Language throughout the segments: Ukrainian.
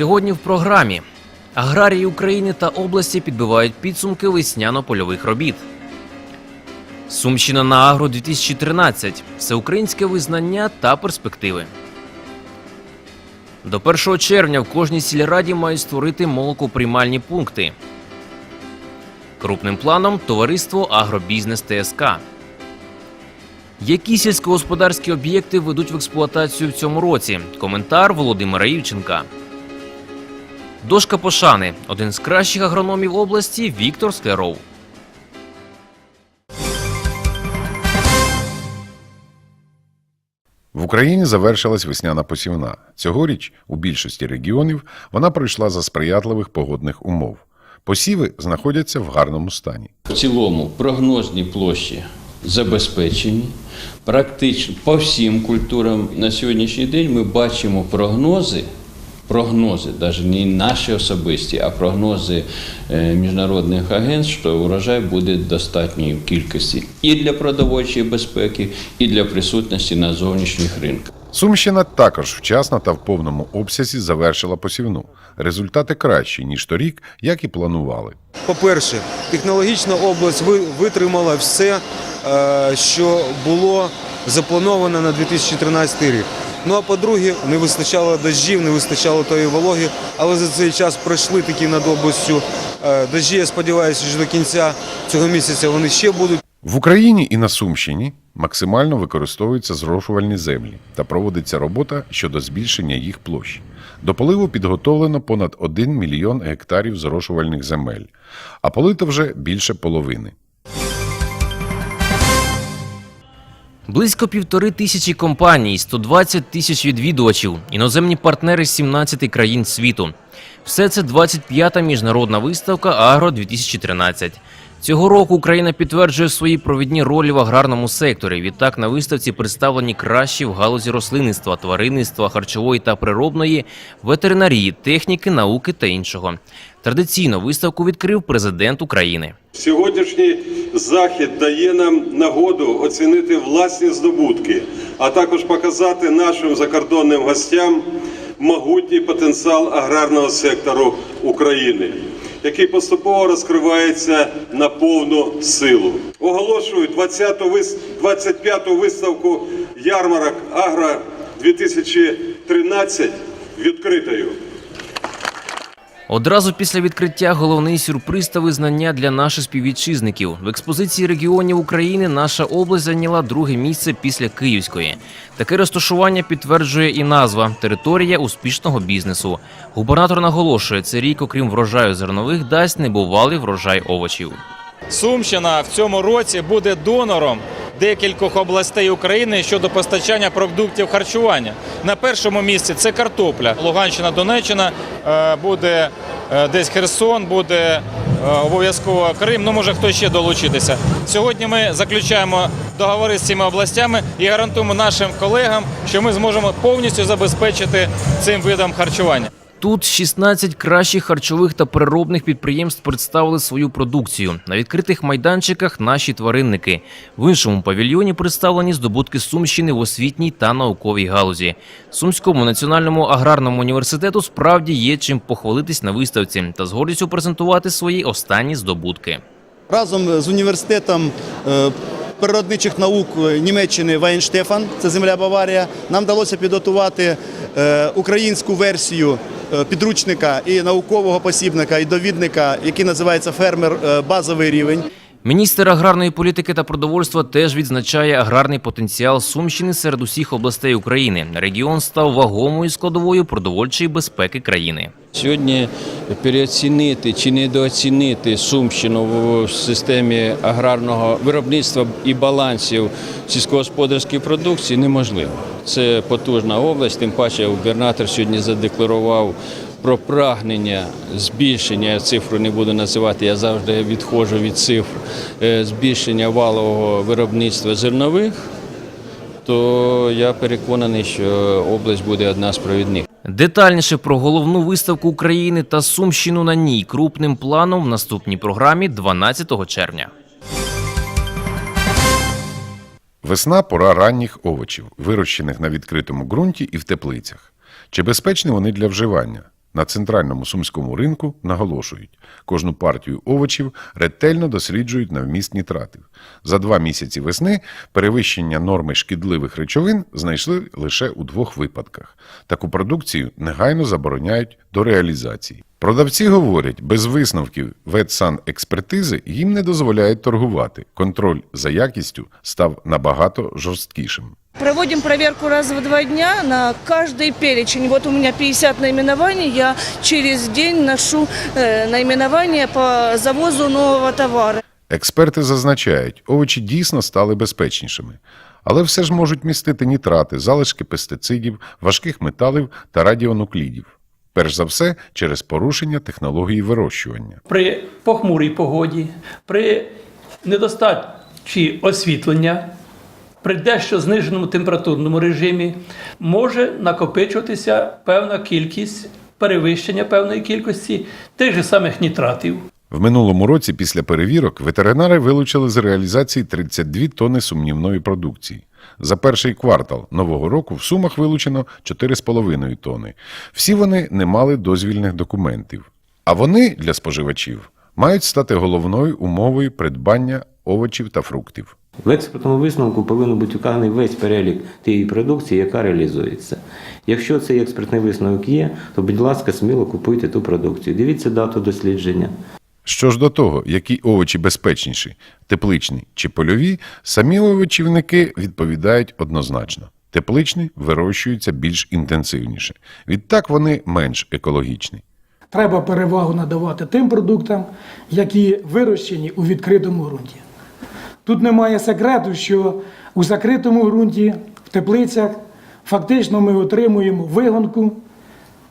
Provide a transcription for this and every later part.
Сьогодні в програмі аграрії України та області підбивають підсумки весняно-польових робіт. Сумщина на Агро 2013 всеукраїнське визнання та перспективи. До 1 червня в кожній сільраді мають створити молокоприймальні пункти. Крупним планом товариство Агробізнес ТСК. Які сільськогосподарські об'єкти ведуть в експлуатацію в цьому році? Коментар Володимира Івченка. Дошка пошани. Один з кращих агрономів області Віктор Скляров. В Україні завершилась весняна посівна. Цьогоріч у більшості регіонів вона пройшла за сприятливих погодних умов. Посіви знаходяться в гарному стані. В цілому прогнозні площі забезпечені. Практично по всім культурам на сьогоднішній день ми бачимо прогнози. Прогнози, навіть не наші особисті, а прогнози е, міжнародних агентств, що урожай буде достатньої кількості і для продовольчої безпеки, і для присутності на зовнішніх ринках. Сумщина також вчасно та в повному обсязі завершила посівну. Результати кращі, ніж торік, як і планували. По-перше, технологічна область витримала все, е, що було заплановано на 2013 рік. Ну а по-друге, не вистачало дощів, не вистачало тої вологи, але за цей час пройшли такі над областю е, дощі. Я сподіваюся, що до кінця цього місяця вони ще будуть. В Україні і на Сумщині максимально використовуються зрошувальні землі та проводиться робота щодо збільшення їх площ. До поливу підготовлено понад 1 мільйон гектарів зрошувальних земель, а полито вже більше половини. Близько півтори тисячі компаній, 120 тисяч відвідувачів, іноземні партнери з 17 країн світу. Все це 25-та міжнародна виставка Агро 2013. Цього року Україна підтверджує свої провідні ролі в аграрному секторі. Відтак на виставці представлені кращі в галузі рослинництва, тваринництва, харчової та природної, ветеринарії, техніки, науки та іншого. Традиційно виставку відкрив президент України. Сьогоднішній захід дає нам нагоду оцінити власні здобутки, а також показати нашим закордонним гостям могутній потенціал аграрного сектору України, який поступово розкривається на повну силу. Оголошую 20-ту вис- 25-ту виставку ярмарок Агро 2013 відкритою. Одразу після відкриття головний сюрприз та визнання для наших співвітчизників. В експозиції регіонів України наша область зайняла друге місце після Київської. Таке розташування підтверджує і назва територія успішного бізнесу. Губернатор наголошує, цей рік, окрім врожаю зернових, дасть небувалий врожай овочів. Сумщина в цьому році буде донором декількох областей України щодо постачання продуктів харчування. На першому місці це картопля. Луганщина, Донеччина е, буде е, десь Херсон, буде е, обов'язково Крим. Ну може хто ще долучитися. Сьогодні ми заключаємо договори з цими областями і гарантуємо нашим колегам, що ми зможемо повністю забезпечити цим видом харчування. Тут 16 кращих харчових та переробних підприємств представили свою продукцію. На відкритих майданчиках наші тваринники. В іншому павільйоні представлені здобутки Сумщини в освітній та науковій галузі. Сумському національному аграрному університету справді є чим похвалитись на виставці та з гордістю презентувати свої останні здобутки. Разом з університетом е, природничих наук Німеччини Вайнштефан, це земля Баварія, нам вдалося підготувати е, українську версію е, підручника і наукового посібника, і довідника, який називається Фермер е, базовий рівень. Міністр аграрної політики та продовольства теж відзначає аграрний потенціал Сумщини серед усіх областей України. Регіон став вагомою складовою продовольчої безпеки країни. Сьогодні переоцінити чи недооцінити Сумщину в системі аграрного виробництва і балансів сільськогосподарської продукції неможливо. Це потужна область, тим паче губернатор сьогодні задекларував про прагнення збільшення, я цифру не буду називати, я завжди відходжу від цифр, е, збільшення валового виробництва зернових, то я переконаний, що область буде одна з провідних. Детальніше про головну виставку України та Сумщину на ній крупним планом в наступній програмі 12 червня. Весна пора ранніх овочів, вирощених на відкритому ґрунті і в теплицях. Чи безпечні вони для вживання? На центральному сумському ринку наголошують, кожну партію овочів ретельно досліджують на вміст нітратів. За два місяці весни перевищення норми шкідливих речовин знайшли лише у двох випадках. Таку продукцію негайно забороняють до реалізації. Продавці говорять, без висновків ветсанекспертизи їм не дозволяють торгувати. Контроль за якістю став набагато жорсткішим. Проводим проверку раз в два дня на каждый перечень. Вот у меня 50 наименований, я через день ношу э, наименование по завозу нового товара. Експерти зазначають, овочі дійсно стали безпечнішими, але все ж можуть містити нітрати, залишки пестицидів, важких металів та радіонуклідів. Перш за все, через порушення технології вирощування. при похмурій погоді, при недостачі освітлення, при дещо зниженому температурному режимі може накопичуватися певна кількість перевищення певної кількості тих же самих нітратів. В минулому році, після перевірок, ветеринари вилучили з реалізації 32 тонни сумнівної продукції. За перший квартал нового року в сумах вилучено 4,5 тонни. Всі вони не мали дозвільних документів. А вони для споживачів мають стати головною умовою придбання овочів та фруктів. В експортному висновку повинен бути вказаний весь перелік тієї продукції, яка реалізується. Якщо цей експертний висновок є, то, будь ласка, сміло купуйте ту продукцію. Дивіться дату дослідження. Що ж до того, які овочі безпечніші, тепличні чи польові, самі овочівники відповідають однозначно. Тепличні вирощуються більш інтенсивніше. Відтак вони менш екологічні. Треба перевагу надавати тим продуктам, які вирощені у відкритому ґрунті. Тут немає секрету, що у закритому ґрунті, в теплицях, фактично ми отримуємо вигонку,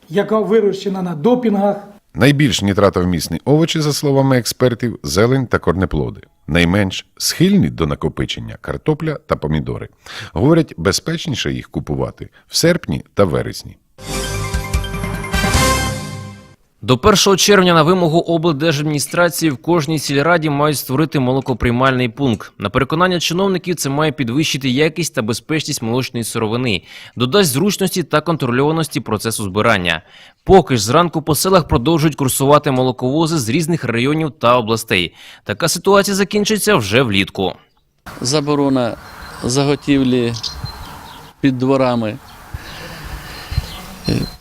яка вирощена на допінгах, Найбільш нітратовмісні овочі, за словами експертів, зелень та корнеплоди. Найменш схильні до накопичення картопля та помідори. Говорять, безпечніше їх купувати в серпні та вересні. До 1 червня на вимогу облдержадміністрації в кожній сільраді мають створити молокоприймальний пункт. На переконання чиновників це має підвищити якість та безпечність молочної сировини, додасть зручності та контрольованості процесу збирання. Поки ж зранку по селах продовжують курсувати молоковози з різних районів та областей. Така ситуація закінчиться вже влітку. заборона заготівлі під дворами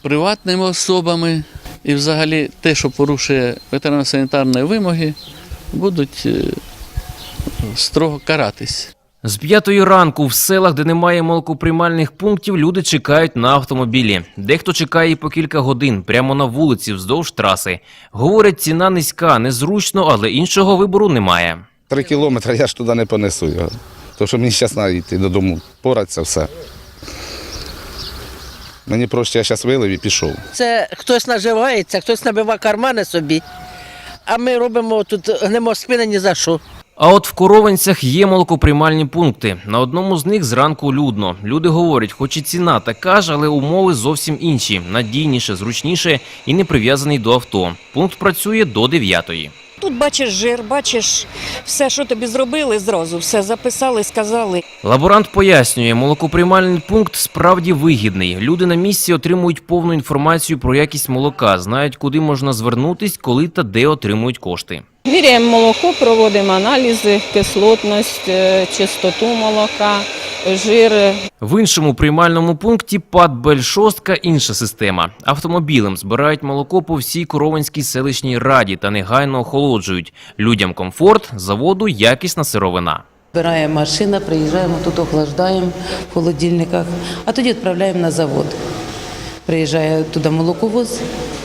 приватними особами і взагалі те, що порушує ветеринарно-санітарні вимоги, будуть е, строго каратись. З п'ятої ранку в селах, де немає молокоприймальних пунктів, люди чекають на автомобілі. Дехто чекає і по кілька годин прямо на вулиці вздовж траси. Говорять, ціна низька, незручно, але іншого вибору немає. Три кілометри я ж туди не понесу його. Тому що мені зараз треба йти додому, поратися все. Мені проще, я зараз вилив і пішов. Це хтось наживається, хтось набиває кармани собі. А ми робимо тут гнемо спини ні за що. А от в Коровенцях є молокоприймальні пункти. На одному з них зранку людно. Люди говорять, хоч і ціна така ж, але умови зовсім інші, надійніше, зручніше і не прив'язаний до авто. Пункт працює до 9-ї. Тут бачиш жир, бачиш все, що тобі зробили зразу, все записали, сказали. Лаборант пояснює, молокоприймальний пункт справді вигідний. Люди на місці отримують повну інформацію про якість молока, знають, куди можна звернутись, коли та де отримують кошти. Міряємо молоко, проводимо аналізи, кислотність, е, чистоту молока, жир, В іншому приймальному пункті ПАД Бельшостка інша система. Автомобілем збирають молоко по всій Коровинській селищній раді та негайно охолоджують. Людям комфорт, заводу якісна сировина. Збирає машина, приїжджаємо тут, охлаждаємо в холодильниках, а тоді відправляємо на завод. Приїжджає туди молоковоз,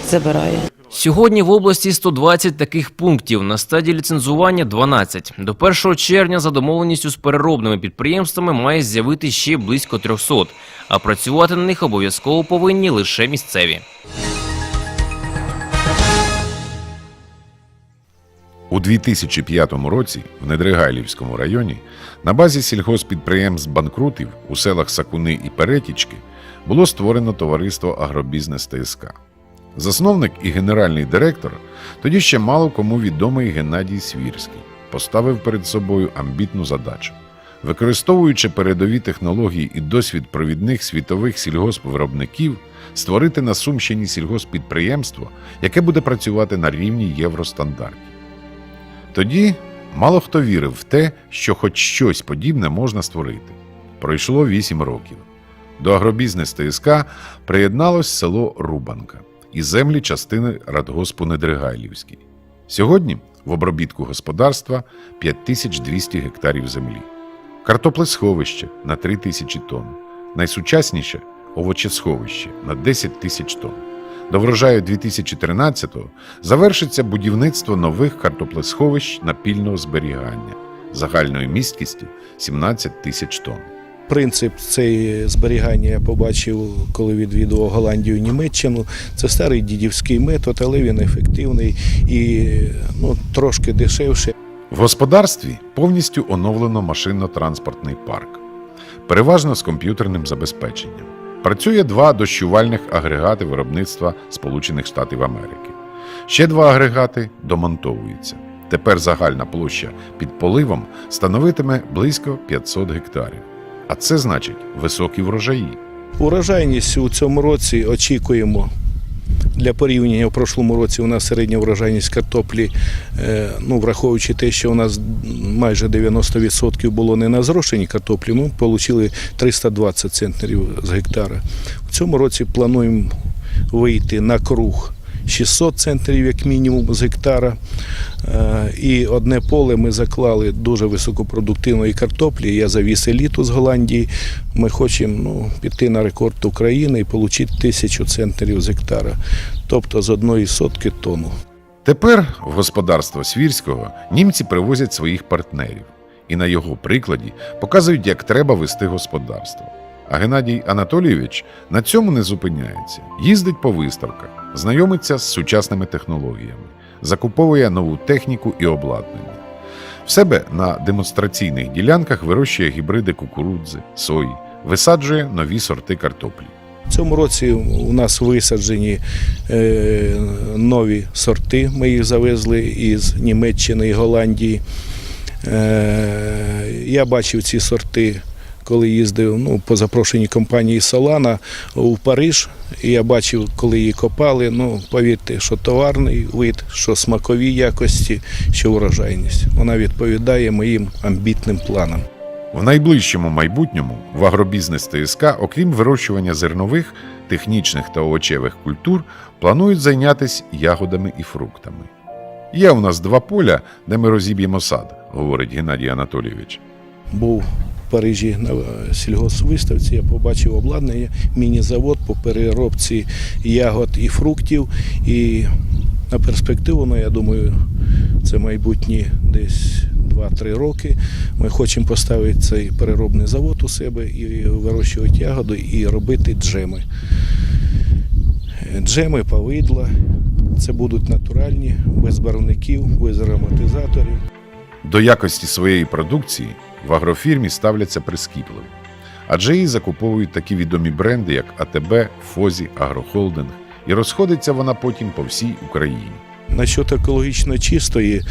забирає. Сьогодні в області 120 таких пунктів. На стадії ліцензування 12. До 1 червня за домовленістю з переробними підприємствами має з'явити ще близько 300, а працювати на них обов'язково повинні лише місцеві. У 2005 році в Недригайлівському районі на базі сільгоспідприємств банкрутів у селах Сакуни і Перетічки було створено товариство Агробізнес ТСК. Засновник і генеральний директор, тоді ще мало кому відомий Геннадій Свірський, поставив перед собою амбітну задачу використовуючи передові технології і досвід провідних світових сільгоспвиробників, створити на Сумщині сільгосппідприємство, яке буде працювати на рівні євростандартів. Тоді мало хто вірив в те, що хоч щось подібне можна створити. Пройшло 8 років. До агробізнес ТСК приєдналось село Рубанка і землі частини радгоспу Недригайлівський. Сьогодні в обробітку господарства 5200 гектарів землі. Картоплесховище на 3 тисячі тонн. Найсучасніше овочесховище на 10 тисяч тонн. До врожаю 2013-го завершиться будівництво нових картоплесховищ напільного зберігання загальною місткістю 17 тисяч тонн. Принцип цей зберігання я побачив, коли відвідував Голландію Німеччину. Це старий дідівський метод, але він ефективний і ну, трошки дешевше. В господарстві повністю оновлено машинно-транспортний парк, переважно з комп'ютерним забезпеченням. Працює два дощувальних агрегати виробництва Сполучених Штатів Америки. Ще два агрегати домонтовуються. Тепер загальна площа під поливом становитиме близько 500 гектарів. А це значить високі врожаї. Урожайність у цьому році очікуємо. Для порівняння в прошлому році у нас середня врожайність картоплі, е, ну, враховуючи те, що у нас майже 90% було не на зрошеній картоплі, ну, отримали 320 центнерів з гектара. В цьому році плануємо вийти на круг 600 центнерів як мінімум з гектара. Е, І одне поле ми заклали дуже високопродуктивної картоплі. Я завіз еліту з Голландії. Ми хочемо ну, піти на рекорд України і отримати тисячу центнерів з гектара, тобто з одної сотки тонну. Тепер в господарство Свірського німці привозять своїх партнерів і на його прикладі показують, як треба вести господарство. А Геннадій Анатолійович на цьому не зупиняється, їздить по виставках, знайомиться з сучасними технологіями, закуповує нову техніку і обладнання. В себе на демонстраційних ділянках вирощує гібриди кукурудзи, сої, висаджує нові сорти картоплі. В цьому році у нас висаджені е, нові сорти. Ми їх завезли із Німеччини і Голландії. Е, я бачив ці сорти, коли їздив ну, по запрошеній компанії Солана у Париж. І я бачив, коли її копали. Ну, повірте, що товарний вид, що смакові якості, що урожайність. Вона відповідає моїм амбітним планам. В найближчому майбутньому в агробізнес ТСК, окрім вирощування зернових, технічних та овочевих культур, планують зайнятися ягодами і фруктами. Є у нас два поля, де ми розіб'ємо сад, говорить Геннадій Анатолійович. був Парижі на е, сільгоспвиставці, я побачив обладнання, міні-завод по переробці ягод і фруктів. І на перспективу, ну, я думаю, це майбутні десь 2-3 роки. Ми хочемо поставити цей переробний завод у себе і вирощувати ягоди і робити джеми. Джеми, повидла. Це будуть натуральні, без барвників, без ароматизаторів. До якості своєї продукції в агрофірмі ставляться прискіпливо, адже її закуповують такі відомі бренди, як АТБ, Фозі, Агрохолдинг, і розходиться вона потім по всій Україні. Насчет екологічно чистої,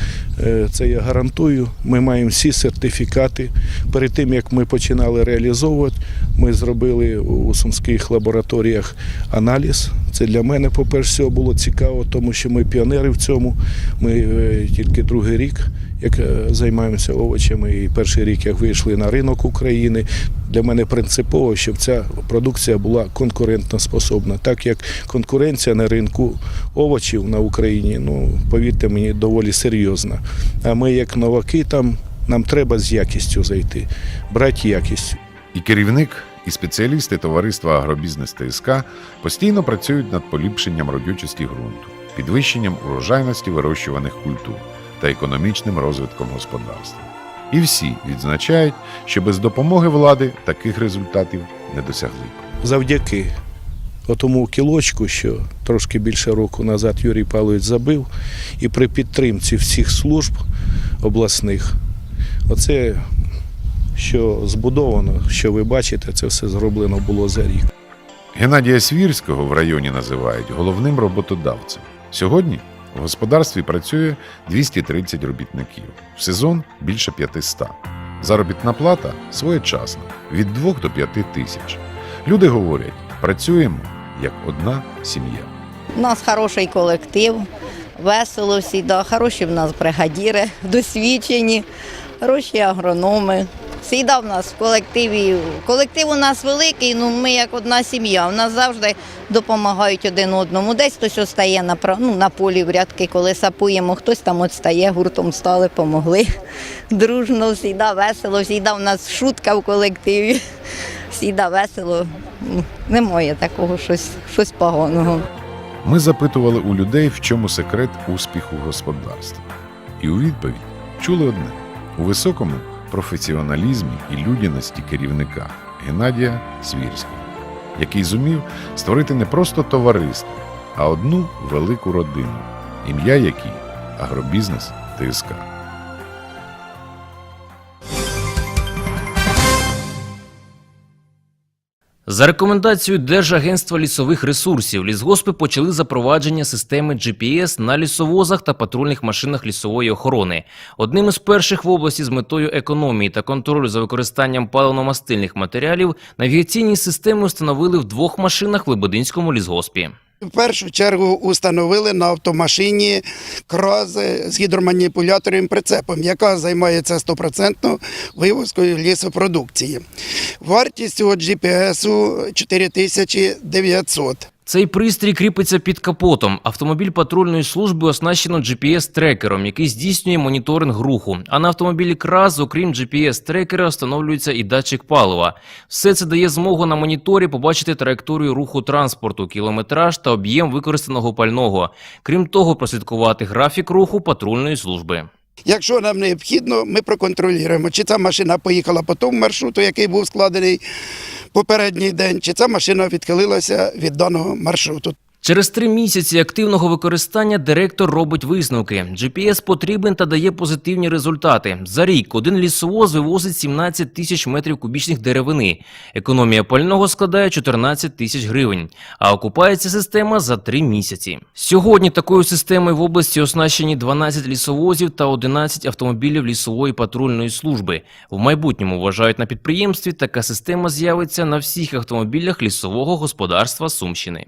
е, це я гарантую. Ми маємо всі сертифікати. Перед тим як ми починали реалізовувати, ми зробили у сумських лабораторіях аналіз. Це для мене, по-перше, було цікаво, тому що ми піонери в цьому. Ми е, тільки другий рік, як е, займаємося овочами, і перший рік, як вийшли на ринок України. Для мене принципово, щоб ця продукція була конкурентоспособна, так як конкуренція на ринку овочів на Україні, ну повірте мені, доволі серйозна. А ми, як новаки, там нам треба з якістю зайти, брати якістю. І керівник, і спеціалісти товариства Агробізнес ТСК постійно працюють над поліпшенням родючості ґрунту, підвищенням урожайності вирощуваних культур та економічним розвитком господарства. І всі відзначають, що без допомоги влади таких результатів не досягли. Завдяки отому кілочку, що трошки більше року назад Юрій Павлович забив, і при підтримці всіх служб обласних, оце що збудовано, що ви бачите, це все зроблено було за рік. Геннадія Свірського в районі називають головним роботодавцем. Сьогодні в господарстві працює 230 робітників, в сезон більше 500. Заробітна плата своєчасна від 2 до 5 тисяч. Люди говорять, працюємо як одна сім'я. У нас хороший колектив, весело всі, да, хороші в нас бригадіри, досвідчені, хороші агрономи. Всіда в нас в колективі. Колектив у нас великий, ну ми як одна сім'я. У нас завжди допомагають один одному. Десь хтось остає на, ну, на полі в рядки, коли сапуємо, хтось там от стає, гуртом стали, помогли. Дружно, всіда весело, всіда в нас шутка в колективі. Всіда весело. Ну, Немає такого щось, щось поганого. Ми запитували у людей, в чому секрет успіху господарства. І у відповідь чули одне: у високому професіоналізмі і людяності керівника Геннадія Свірського, який зумів створити не просто товариство, а одну велику родину, ім'я якій агробізнес ТСК. За рекомендацією Держагентства лісових ресурсів, лісгоспи почали запровадження системи GPS на лісовозах та патрульних машинах лісової охорони. Одним із перших в області з метою економії та контролю за використанням паливно-мастильних матеріалів навігаційні системи встановили в двох машинах в Лебединському лісгоспі. В першу чергу установили на автомашині краз з гідроманіпуляторним прицепом, яка займається стопроцентно вивозкою лісопродукції. Вартість цього GPS 4900. Цей пристрій кріпиться під капотом. Автомобіль патрульної служби оснащено GPS-трекером, який здійснює моніторинг руху. А на автомобілі КРАЗ, окрім GPS-трекера, встановлюється і датчик палива. Все це дає змогу на моніторі побачити траєкторію руху транспорту, кілометраж та об'єм використаного пального. Крім того, прослідкувати графік руху патрульної служби. Якщо нам необхідно, ми проконтролюємо, чи ця машина поїхала по тому маршруту, який був складений попередній день, чи ця машина відхилилася від даного маршруту. Через три місяці активного використання директор робить висновки. GPS потрібен та дає позитивні результати. За рік один лісовоз вивозить 17 тисяч метрів кубічних деревини. Економія пального складає 14 тисяч гривень, а окупається система за три місяці. Сьогодні такою системою в області оснащені 12 лісовозів та 11 автомобілів лісової патрульної служби. В майбутньому вважають на підприємстві, така система з'явиться на всіх автомобілях лісового господарства Сумщини.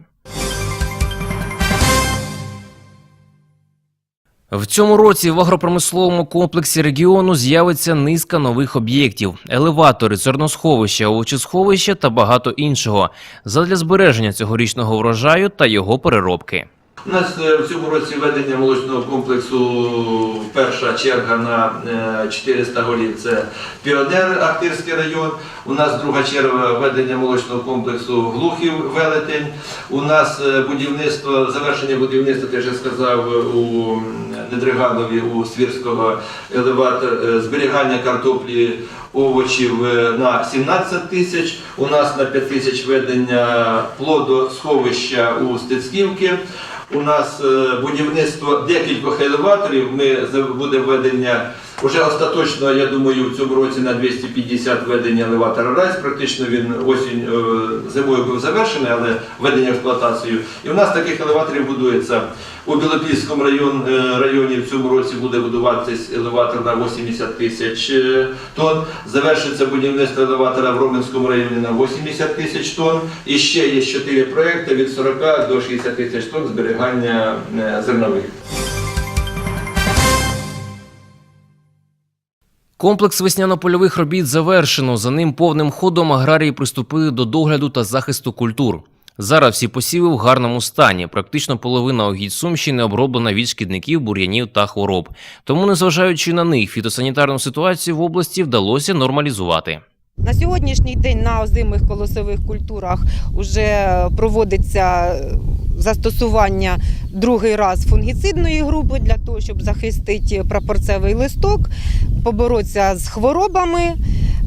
В цьому році в агропромисловому комплексі регіону з'явиться низка нових об'єктів: елеватори, зерносховища, овочесховища та багато іншого задля збереження цьогорічного врожаю та його переробки. У нас е, в цьому році введення молочного комплексу перша черга на е, 400 голів це Піонер Ахтирський район. У нас друга черга введення молочного комплексу Глухів Велетень. У нас е, будівництво, завершення будівництва, ти вже сказав, у Недриганові у Свірського елеватор е, зберігання картоплі овочів е, на 17 тисяч. У нас на 5 тисяч ведення плодосховища у Стецьківки. У нас е, будівництво декількох елеваторів. Ми буде введення вже остаточно, я думаю, в цьому році на 250 введення елеватора РАЙС. Практично він осінь е, зимою був завершений, але введення в експлуатацію. І у нас таких елеваторів будується у Білопільському район, е, районі в цьому році буде будуватись елеватор на 80 тисяч е, тонн. Завершиться будівництво елеватора в Роменському районі на 80 тисяч тонн. І ще є 4 проекти від 40 до 60 тисяч тонн зберігання зернових. Комплекс весняно-польових робіт завершено. За ним повним ходом аграрії приступили до догляду та захисту культур. Зараз всі посіви в гарному стані. Практично половина угідь Сумщини оброблена від шкідників, бур'янів та хвороб. Тому, незважаючи на них, фітосанітарну ситуацію в області вдалося нормалізувати. На сьогоднішній день на озимих колосових культурах вже проводиться застосування другий раз фунгіцидної групи для того, щоб захистити прапорцевий листок, поборотися з хворобами.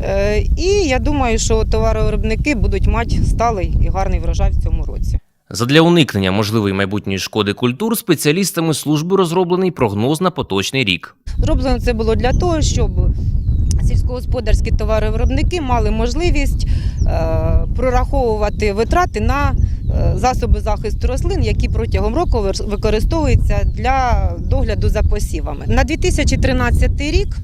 Е, І я думаю, що товаровиробники будуть мати сталий і гарний врожай в цьому році. Задля уникнення можливої майбутньої шкоди культур спеціалістами служби розроблений прогноз на поточний рік. Зроблено це було для того, щоб сільськогосподарські товаровиробники мали можливість е, прораховувати витрати на е, засоби захисту рослин, які протягом року використовуються для догляду за посівами. На 2013 рік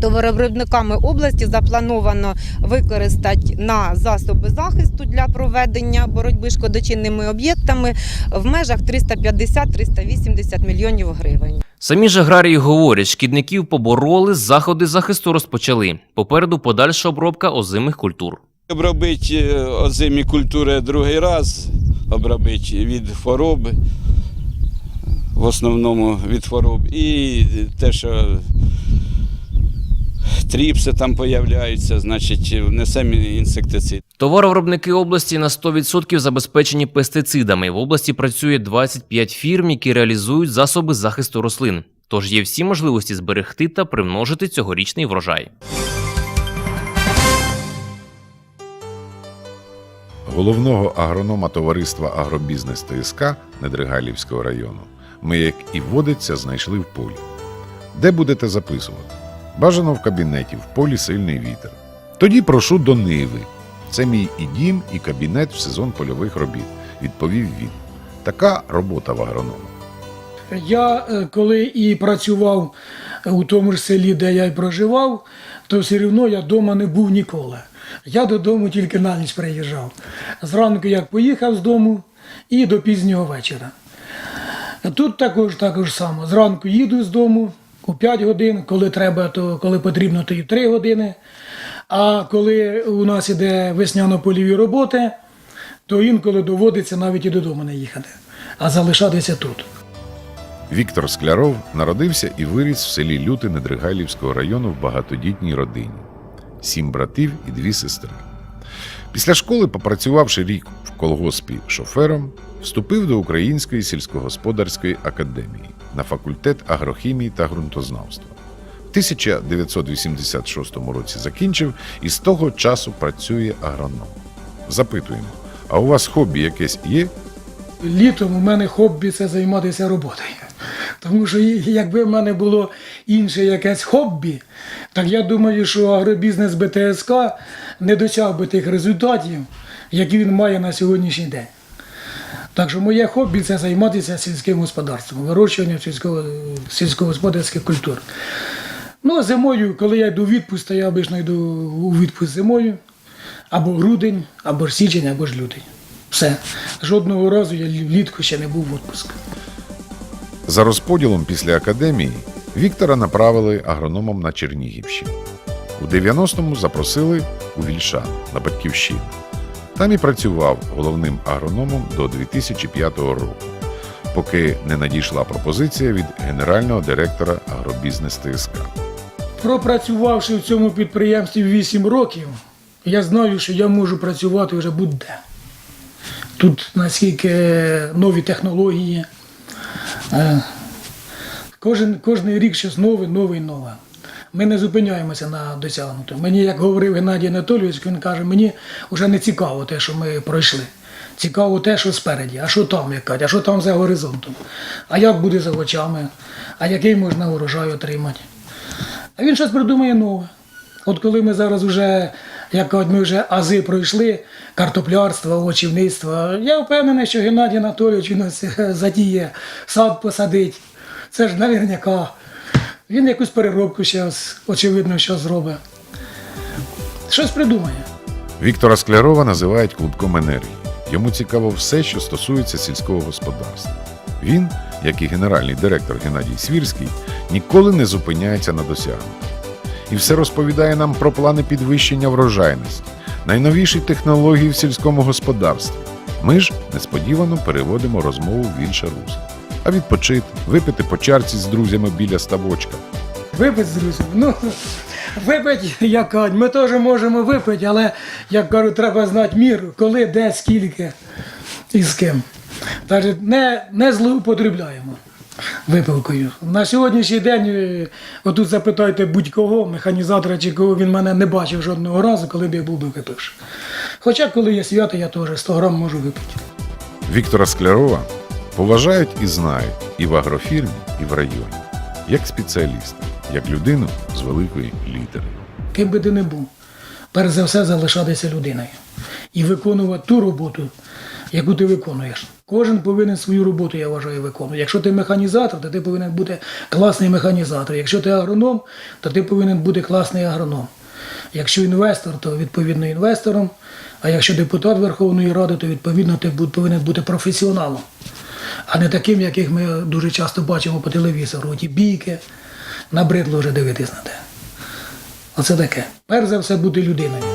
Товаровиробниками області заплановано використати на засоби захисту для проведення боротьби шкодочинними об'єктами в межах 350-380 мільйонів гривень. Самі ж аграрії говорять, шкідників побороли, заходи захисту розпочали. Попереду подальша обробка озимих культур. Обробити е, озимі культури другий раз, обробити від хвороби, в основному від хвороб. І те, що тріпси там появляються, значить, внесемо інсектицид. Товаровиробники області на 100% забезпечені пестицидами. В області працює 25 фірм, які реалізують засоби захисту рослин. Тож є всі можливості зберегти та примножити цьогорічний врожай. Головного агронома товариства Агробізнес ТСК Недригайлівського району ми, як і вводиться, знайшли в полі. Де будете записувати? Бажано в кабінеті, в полі сильний вітер. Тоді прошу до Ниви. Це мій і дім, і кабінет в сезон польових робіт, відповів він. Така робота в агронома. Я е, коли і працював у тому ж селі, де я й проживав, то все одно я вдома не був ніколи. Я додому тільки на ніч приїжджав. Зранку як поїхав з дому і до пізнього вечора. Тут також також само. Зранку їду з дому у 5 годин, коли треба, то коли потрібно, то і 3 години. А коли у нас іде весняно-польові роботи, то інколи доводиться навіть і додому не їхати, а залишатися тут. Віктор Скляров народився і виріс в селі Люти Недригайлівського району в багатодітній родині. Сім братів і дві сестри. Після школи, попрацювавши рік в колгоспі шофером, вступив до Української сільськогосподарської академії на факультет агрохімії та ґрунтознавства. В 1986 році закінчив і з того часу працює агроном. Запитуємо: а у вас хобі якесь є? Літом у мене хобі це займатися роботою. Тому що якби в мене було інше якесь хобі, так я думаю, що агробізнес БТСК не досяг би тих результатів, які він має на сьогоднішній день. Так що моє хобі це займатися сільським господарством, вирощуванням сільського, сільськогосподарських культур. Ну, а зимою, коли я йду в відпуск, то я обично йду у відпуск зимою, або грудень, або січень, або ж лютий. Все. Жодного разу я влітку ще не був в відпуск. За розподілом після академії Віктора направили агрономом на Чернігівщину. У 90-му запросили у Вільшан на батьківщину. Там і працював головним агрономом до 2005 року, поки не надійшла пропозиція від генерального директора агробізнес ТСК. Пропрацювавши в цьому підприємстві 8 років, я знаю, що я можу працювати вже будь-де. Тут наскільки нові технології. е, Кожен, кожен рік щось нове, нове і нове. Ми не зупиняємося на досягнутому. Мені, як говорив Геннадій Анатолійович, він каже, мені вже не цікаво те, що ми пройшли. Цікаво те, що спереді, а що там, як кажуть, а що там за горизонтом, а як буде за очами, а який можна урожай отримати. А він щось придумає нове. От коли ми зараз вже, як кажуть, ми вже ази пройшли, картоплярство, овочівництво, я впевнений, що Геннадій Анатолійович він ось затіє сад посадить. Це ж наверняка. Він якусь переробку ось, очевидно, що зробить. Щось придумає. Віктора Склярова називають клубком енергії. Йому цікаво все, що стосується сільського господарства. Він, як і генеральний директор Геннадій Свірський, ніколи не зупиняється на досягнутому. І все розповідає нам про плани підвищення врожайності, найновіші технології в сільському господарстві. Ми ж несподівано переводимо розмову в інше русло. А відпочити, випити по чарці з друзями біля ставочка. Випить з друзями. Ну, випить, як кажуть, ми теж можемо випити, але, як кажуть, треба знати міру, коли, де, скільки і з ким. Так, не, не злоупотребляємо випивкою. На сьогоднішній день, е, отут запитайте будь-кого, механізатора чи кого, він мене не бачив жодного разу, коли б я був би випивши. Хоча, коли є свято, я теж 100 грам можу випити. Віктора Склярова поважають і знають і в агрофірмі, і в районі, як спеціаліста, як людину з великої літери. ким би ти не був, перш за все залишатися людиною і виконувати ту роботу, яку ти виконуєш. Кожен повинен свою роботу, я вважаю, виконувати. Якщо ти механізатор, то ти повинен бути класний механізатор. Якщо ти агроном, то ти повинен бути класний агроном. Якщо інвестор, то відповідно інвестором. А якщо депутат Верховної Ради, то відповідно ти повинен бути професіоналом, а не таким, яких ми дуже часто бачимо по телевізору. Ті бійки, набридло вже дивитись на те. Оце таке. Перш за все бути людиною.